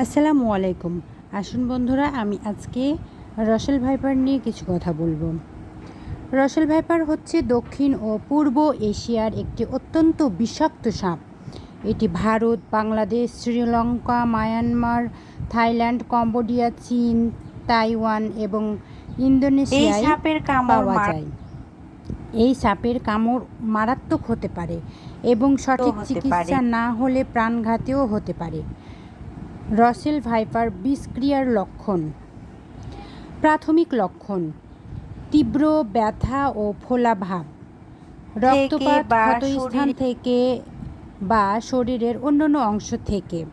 আসসালামু আলাইকুম। আসুন বন্ধুরা আমি আজকে রসেল ভাইপার নিয়ে কিছু কথা বলব। রসেল ভাইপার হচ্ছে দক্ষিণ ও পূর্ব এশিয়ার একটি অত্যন্ত বিষাক্ত সাপ। এটি Bharat Bangladesh Sri Lanka Myanmar Thailand Cambodia চীন তাইওয়ান এবং ইন্দোনেশিয়ায় সাপের কামড় পাওয়া যায়। এই সাপের কামড় মারাত্মক হতে পারে এবং সঠিক চিকিৎসা না হলে প্রাণঘাতীও হতে পারে। রসেল ভাইপার বিষক্রিয়ার লক্ষণ। প্রাথমিক লক্ষণ তীব্র ব্যথা ও ফোলা ভাব। রক্তপাত ক্ষতস্থান থেকে বা শরীরের অন্যান্য অংশ থেকে।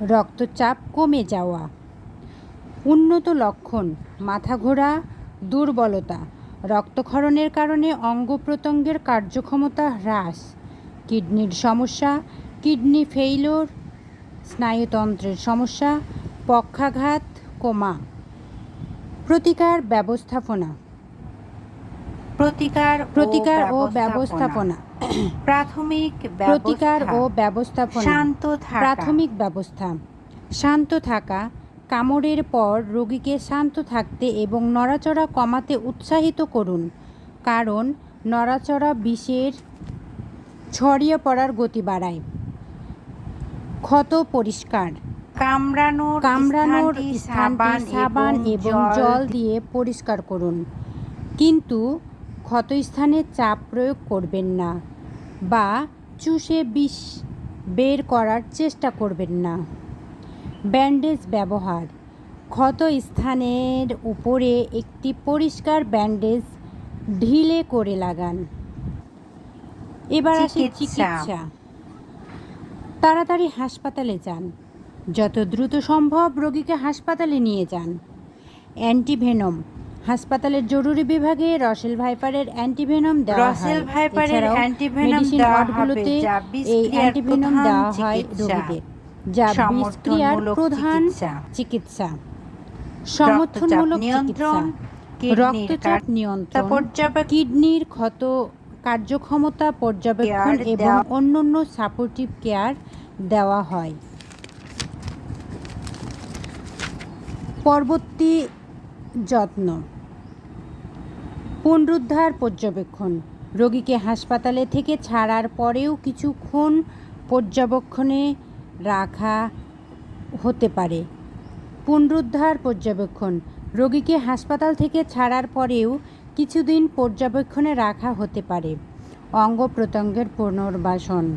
রক্তচাপ কমে যাওয়া। উন্নত লক্ষণ মাথা ঘোরা দুর্বলতা। রক্তক্ষরণের কারণে অঙ্গ প্রত্যঙ্গের কার্যক্ষমতা হ্রাস। কিডনির সমস্যা কিডনি ফেইলোর স্নায়ুতন্ত্রের সমস্যা পক্ষাঘাত কোমা। প্রতিকার ব্যবস্থাপনা। প্রতিকার প্রতিকার ও ব্যবস্থাপনা। প্রাথমিক প্রতিকার ও ব্যবস্থা, ব্যবস্থাপনা। শান্ত থাকা। প্রাথমিক ব্যবস্থা। শান্ত থাকা কামড়ের পর রোগীকে শান্ত থাকতে এবং নড়াচড়া কমাতে উৎসাহিত করুন। কারণ নড়াচড়া বিষের ছড়িয়ে পড়ার গতি বাড়ায়। ক্ষত পরিষ্কার। কামড়ানোর কামড়ানোর স্থানটি সাবান এবং জল দিয়ে পরিষ্কার করুন। কিন্তু ক্ষতস্থানে চাপ প্রয়োগ করবেন না বা চুষে বিষ বের করার চেষ্টা করবেন না। ব্যান্ডেজ ব্যবহার। ক্ষত স্থানের উপরে একটি পরিষ্কার ব্যান্ডেজ ঢিলে করে লাগান। এবার আসে চিকিৎসা। তাড়াতাড়ি হাসপাতালে যান। যত দ্রুত সম্ভব রোগীকে হাসপাতালে নিয়ে যান। অ্যান্টিভেনম। হাসপাতালের জরুরি বিভাগে রসেল ভাইপারের অ্যান্টিভেনম দেওয়া হয়। রসেল ভাইপারের অ্যান্টিভেনম দেওয়া হবে, এই অ্যান্টিভেনম দেওয়া হয়। রোগীদের যা বিষক্রিয়ার প্রধান চিকিৎসা। সমর্থনমূলক নিয়ন্ত্রণ চিকিৎসা রক্তচাপ নিয়ন্ত্রণ। কিডনির ক্ষত কার্যক্ষমতা পর্যবেক্ষণ এবং অন্যান্য সাপোর্টিভ কেয়ার দেওয়া হয়। পরবর্তী যত্ন। পুনরুদ্ধার পর্যবেক্ষণ। রোগীকে হাসপাতালে থেকে ছাড়ার পরেও কিছুক্ষণ পর্যবেক্ষণে রাখা হতে পারে। পুনরুদ্ধার পর্যবেক্ষণ। রোগীকে হাসপাতাল থেকে ছাড়ার পরেও কিছুদিন পর্যবেক্ষণে রাখা হতে পারে। অঙ্গ প্রত্যঙ্গের পুনর্বাসন।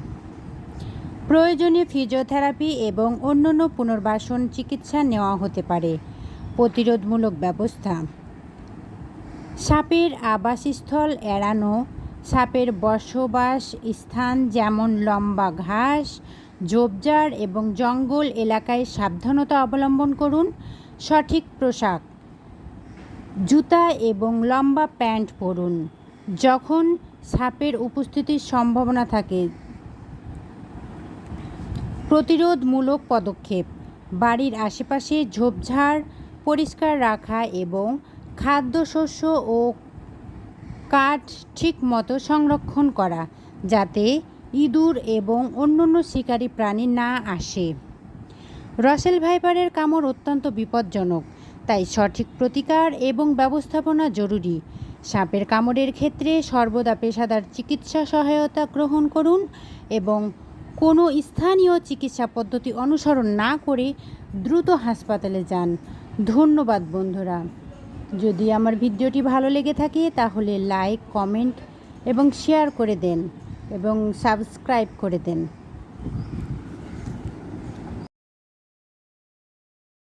প্রয়োজনীয় ফিজিওথেরাপি এবং অন্যান্য পুনর্বাসন চিকিৎসা নেওয়া হতে পারে। প্রতিরোধমূলক ব্যবস্থা। সাপের আবাসস্থল এড়ানো। সাপের বসবাস স্থান যেমন লম্বা ঘাস, ঝোপঝাড় এবং জঙ্গল এলাকায় সাবধানতা অবলম্বন করুন। সঠিক পোশাক। জুতা এবং লম্বা প্যান্ট পরুন, যখন সাপের উপস্থিতির সম্ভাবনা থাকে। প্রতিরোধমূলক পদক্ষেপ, বাড়ির আশেপাশে ঝোপঝাড় পরিষ্কার রাখা এবং খাদ্যশস্য ও কাঠ ঠিকমতো সংরক্ষণ করা, যাতে ইঁদুর এবং অন্যান্য শিকারী প্রাণী না আসে। রসেল ভাইপারের কামড় অত্যন্ত বিপজ্জনক তাই সঠিক প্রতিকার এবং ব্যবস্থাপনা জরুরি। সাপের কামড়ের ক্ষেত্রে সর্বদা পেশাদার চিকিৎসা সহায়তা গ্রহণ করুন এবং কোনো স্থানীয় চিকিৎসা পদ্ধতি অনুসরণ না করে দ্রুত হাসপাতালে যান। ধন্যবাদ, বন্ধুরা। যদি আমার ভিডিওটি ভালো লেগে থাকে, তাহলে লাইক, কমেন্ট এবং শেয়ার করে দেন এবং সাবস্ক্রাইব করে দেন।